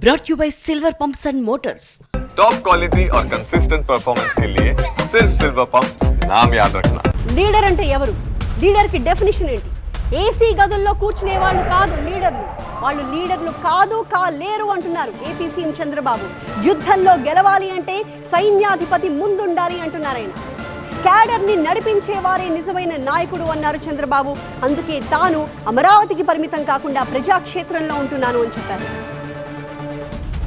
brought you by Silver Pumps and Motors. Top quality और consistent performance के लिए सिर्फ सिल्वर पंप नाम याद रखना లీడర్ అంటే ఎవరు లీడర్కి డెఫినేషన్ ఏంటి ఏసీ గదుల్లో కూర్చునే వాళ్ళు కాదు లీడర్లు వాళ్ళు లీడర్లు కాదు కాలేరు అంటున్నారు ఏపీ సీఎం చంద్రబాబు యుద్ధంలో గెలవాలి అంటే సైన్యాధిపతి ముందుండాలి అంటున్నారు ఆయన క్యాడర్ని నడిపించే వారే నిజమైన నాయకుడు అన్నారు చంద్రబాబు అందుకే తాను అమరావతికి పరిమితం కాకుండా ప్రజాక్షేత్రంలో ఉంటున్నాను అని చెప్పారు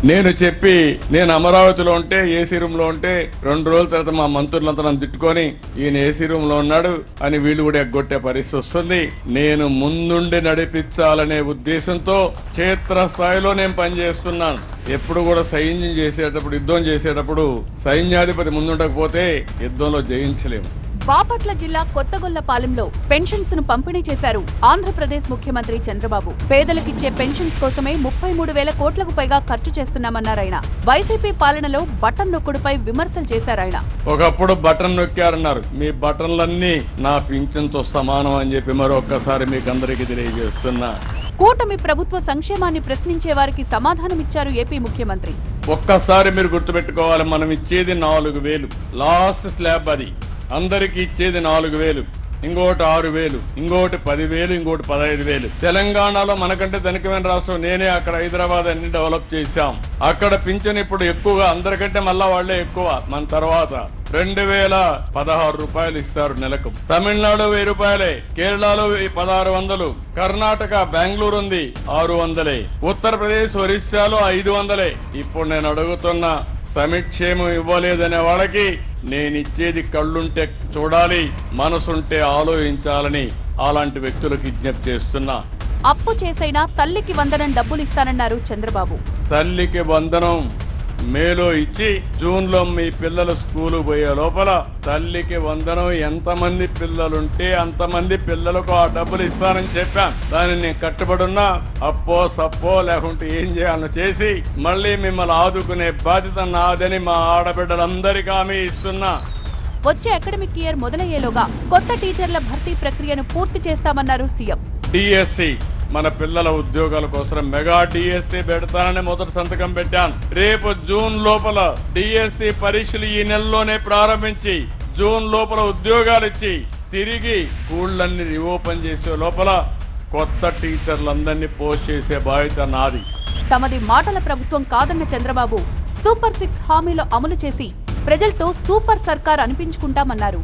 నేను చెప్పి నేను అమరావతిలో ఉంటే ఏసీ రూమ్లో ఉంటే రెండు రోజుల తర్వాత మా మంత్రులంతా నన్ను తిట్టుకొని ఈయన ఏసీ రూమ్లో ఉన్నాడు అని వీళ్ళు కూడా ఎగ్గొట్టే పరిస్థితి వస్తుంది. నేను ముందుండి నడిపించాలనే ఉద్దేశంతో క్షేత్రస్థాయిలో నేను పనిచేస్తున్నాను. ఎప్పుడు కూడా సైన్యం చేసేటప్పుడు యుద్ధం చేసేటప్పుడు సైన్యాధిపతి ముందుండకపోతే యుద్ధంలో జయించలేము. బాపట్ల జిల్లా కొత్తగొల్లపాలెంలో పెన్షన్స్ను పంపిణీ చేశారు ఆంధ్రప్రదేశ్ ముఖ్యమంత్రి చంద్రబాబు. పేదలకిచ్చే పెన్షన్స్ కోసమే ముప్పై మూడు వేల కోట్లకు పైగా ఖర్చు చేస్తున్నామన్నారాయన వైసీపీ పాలనలో బటన్ నొక్కుడుపై విమర్శలు చేశారాయన ఒకప్పుడు బటన్ నొక్కారన్నారు. మీ బటన్లన్నీ నా పింఛన్తో సమానం అని చెప్పి మరొక్కసారి మీకు అందరికీ తెలియజేస్తున్నా. కూటమి ప్రభుత్వ సంక్షేమాన్ని ప్రశ్నించే వారికి సమాధానమిచ్చారు ఏపీ ముఖ్యమంత్రి. ఒక్కసారి మీరు గుర్తుపెట్టుకోవాలి మనం ఇచ్చేది నాలుగు వేలు. లాస్ట్ స్లాబ్ అది. అందరికి ఇచ్చేది నాలుగు వేలు. ఇంకోటి ఆరు వేలు. ఇంకోటి పదివేలు ఇంకోటి పదహైదు వేలు. తెలంగాణలో మనకంటే ధనికమైన రాష్ట్రం నేనే. అక్కడ హైదరాబాద్ అన్ని డెవలప్ చేశాం. అక్కడ పింఛన్ ఇప్పుడు ఎక్కువగా అందరికంటే మళ్ళా వాళ్ళే ఎక్కువ. మన తర్వాత రెండు వేల పదహారు రూపాయలు ఇస్తారు నెలకు. తమిళనాడు వెయ్యి రూపాయలే. కేరళలో పదహారు వందలు. కర్ణాటక బెంగళూరు ఉంది ఆరు వందలే. ఉత్తరప్రదేశ్ ఒరిస్సాలో ఐదు వందలే. ఇప్పుడు నేను అడుగుతున్న సమిక్షేమం ఇవ్వలేదనే వాళ్ళకి నేను ఇచ్చేది కళ్ళుంటే చూడాలి మనసుంటే ఆలోచించాలని అలాంటి వ్యక్తులకు విజ్ఞప్తి చేస్తున్నా. అప్పు చేసైనా తల్లికి వందనం డబ్బులిస్తానన్నారు చంద్రబాబు. తల్లికి వందనం మేలో ఇచ్చి జూన్లో మీ పిల్లలు స్కూలు పోయే లోపల తల్లికి వందనం ఎంతమంది పిల్లలుంటే అంతమంది పిల్లలకు ఆ డబ్బులు ఇస్తానని చెప్పాను దాన్ని నేను కట్టుబడున్నా అప్పో సప్పో లేకుంటే ఏం చేయాలో చేసి మళ్ళీ మిమ్మల్ని ఆదుకునే బాధ్యత నాదని మా ఆడబిడ్డలందరికీ హామీ ఇస్తున్నా. వచ్చే అకాడమిక్ ఇయర్ మొదలయ్యేలోగా కొత్త టీచర్ల భర్తీ ప్రక్రియను పూర్తి చేస్తామన్నారు సీఎం. డిఎస్సి మన పిల్లల ఉద్యోగాల కోసం మెగా డిఎస్సి పెడతానని మొదటి సంతకం పెట్టాను రేపు జూన్ లోపల డిఎస్సి పరీక్షలు ఈ నెలలోనే ప్రారంభించి జూన్ లోపల ఉద్యోగాలు ఇచ్చి తిరిగి స్కూళ్ళన్ని రీఓపెన్ చేసే లోపల కొత్త టీచర్లందరినీ పోస్ట్ చేసే బాధ్యత నాది. తమది మాటల ప్రభుత్వం కాదన్న చంద్రబాబు సూపర్ సిక్స్ హామీలు అమలు చేసి ప్రజలతో సూపర్ సర్కార్ అనిపించుకుంటామన్నారు.